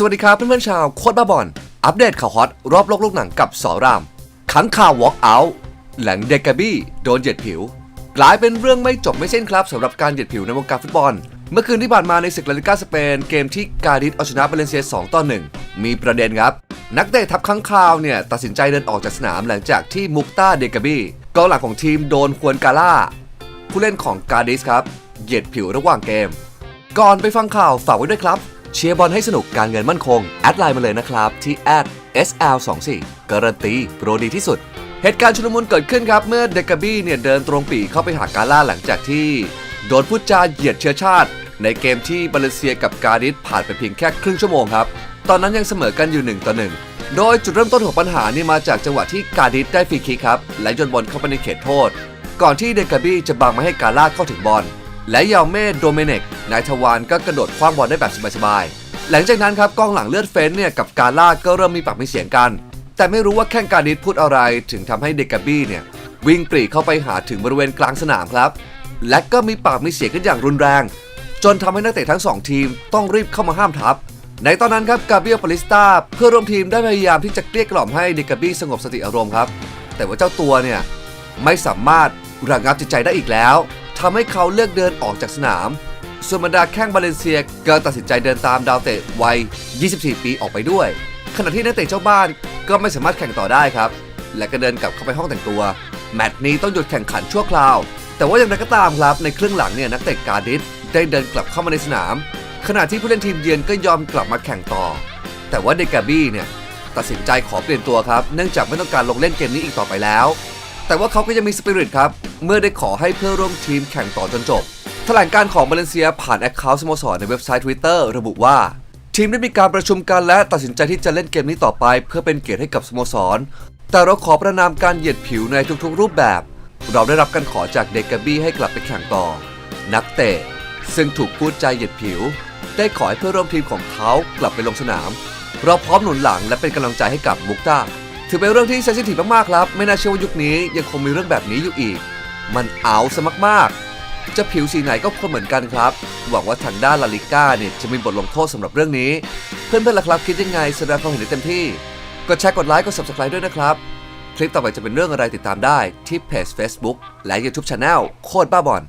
สวัสดีครับเพื่อนๆชาวโคตรบ้าบอลอัปเดตข่าวฮอตรอบโลกลูกหนังกับสอรามขังข่าววอล์กเอาท์แหลังเดกาบี้โดนเหยียดผิว กลายเป็นเรื่องไม่จบไม่สิ้นครับสำหรับการเหยียดผิวในวงการฟุตบอล เมื่อคืนที่ผ่านมาในศึกลาลิกาสเปนเกมที่กาดิสเอาชนะบาเลนเซีย2ต่อ1มีประเด็นครับ นักเตะทัพข้างคาวเนี่ยตัดสินใจเดินออกจากสนามหลังจากที่มุกตาเดกาบี้กองหลังของทีมโดนควนกาล่าผู้เล่นของกาดิสครับเหยียดผิวระหว่างเกม ก่อนไปฟังข่าวฝากไว้ด้วยครับ เชียร์บอลให้สนุกการเงินมั่นคง แอดไลน์มาเลยนะครับที่ @sl24 การันตีโปรดีที่สุด เหตุการณ์ชุลมุนเกิดขึ้นครับ เมื่อเดกาบี้เนี่ยเดินตรงปีเข้าไปหากาล่าหลังจากที่ โดนพูดจาเหยียดเชื้อชาติ ในเกมที่บาเลเซียกับกาดิสผ่านไปเพียงแค่ครึ่งชั่วโมงครับ ตอนนั้นยังเสมอกันอยู่1ต่อ1โดยจุดเริ่มต้นของปัญหานี่มาจากจังหวะที่กาดิสได้ฟรีคิกครับและโยนบอลเข้าไปในเขตโทษ ก่อนที่เดกาบี้จะบังไม่ให้กาล่าเข้าถึงบอล และยาเม่โดเมเนกนายทวานก็กระโดดคว้างบอลได้แบบสบายๆ หลังจากนั้นครับกองหลังเลือดเฟ้นเนี่ยกับกาล่าก็เริ่มมีปากมีเสียงกัน แต่ไม่รู้ว่าแข้งการดิสพูดอะไรถึงทำให้เดกาบี้เนี่ยวิ่งปรีเข้าไปหาถึงบริเวณกลางสนามครับ และก็มีปากมีเสียงกันอย่างรุนแรง จนทำให้นักเตะทั้งสองทีมต้องรีบเข้ามาห้ามทัพในตอนนั้นครับกาเบียลปาลิสตาเพื่อร่วมทีมได้พยายามที่จะเกลี้ยกล่อมให้เดกาบี้สงบสติอารมณ์ครับ แต่ว่าเจ้าตัวเนี่ยไม่สามารถระงับจิตใจได้อีกแล้ว ทำให้เขาเลือกเดินออกจากสนาม ส่วนบรรดาแข้งบาเลนเซียก็ตัดสินใจเดินตามดาวเตะวัย 24 ปีออกไปด้วย ขณะที่นักเตะเจ้าบ้านก็ไม่สามารถแข่งต่อได้ครับ และก็เดินกลับเข้าไปห้องแต่งตัว แมตช์นี้ต้องหยุดแข่งขันชั่วคราว แต่ว่าอย่างไรก็ตามครับในครึ่งหลังเนี่ยนักเตะการดิสได้เดินกลับเข้ามาในสนาม ขณะที่ผู้เล่นทีมเยือนก็ยอมกลับมาแข่งต่อ แต่ว่าเดกาบี้เนี่ยตัดสินใจขอเปลี่ยนตัวครับ เนื่องจากไม่ต้องการลงเล่นเกมนี้อีกต่อไปแล้ว แต่ว่าเขาก็ยังมีสปิริตครับ เมื่อได้ขอให้เพื่อนร่วมทีมแข่งต่อจนจบ แถลงการของบาเลนเซียผ่านแอคเคาท์สโมสรในเว็บไซต์ Twitter ระบุว่า ทีมได้มีการประชุมกันและตัดสินใจที่จะเล่นเกมนี้ต่อไป เพื่อเป็นเกียรติให้กับสโมสร แต่เราขอประนามการเหยียดผิวในทุกๆ รูปแบบ เราได้รับการขอจากเดกาบี้ให้กลับไปแข่งต่อ นักเตะซึ่งถูกพูดใจเหยียดผิว ได้ขอให้เพื่อนร่วมทีมของเขากลับไปลงสนาม เราพร้อมหนุนหลังและเป็นกำลังใจให้กับมุกตา ถือเป็นเรื่องที่เซนซิทีฟมากๆครับ ไม่น่าเชื่อว่ายุคนี้ยังคงมีเรื่องแบบนี้อยู่อีก มันเอาซะมากๆ จะผิวสีไหนก็คนเหมือนกันครับ หวังว่าทางด้านลาลิก้าเนี่ยจะมีบทลงโทษสำหรับเรื่องนี้ เพื่อนๆล่ะครับคิดยังไงแสดงความเห็นได้เต็มที่ กดแชร์กดไลค์กด subscribe ด้วยนะครับ คลิปต่อไปจะเป็นเรื่องอะไรติดตามได้ที่เพจ Facebook และ YouTube Channel โคตรบ้าบอล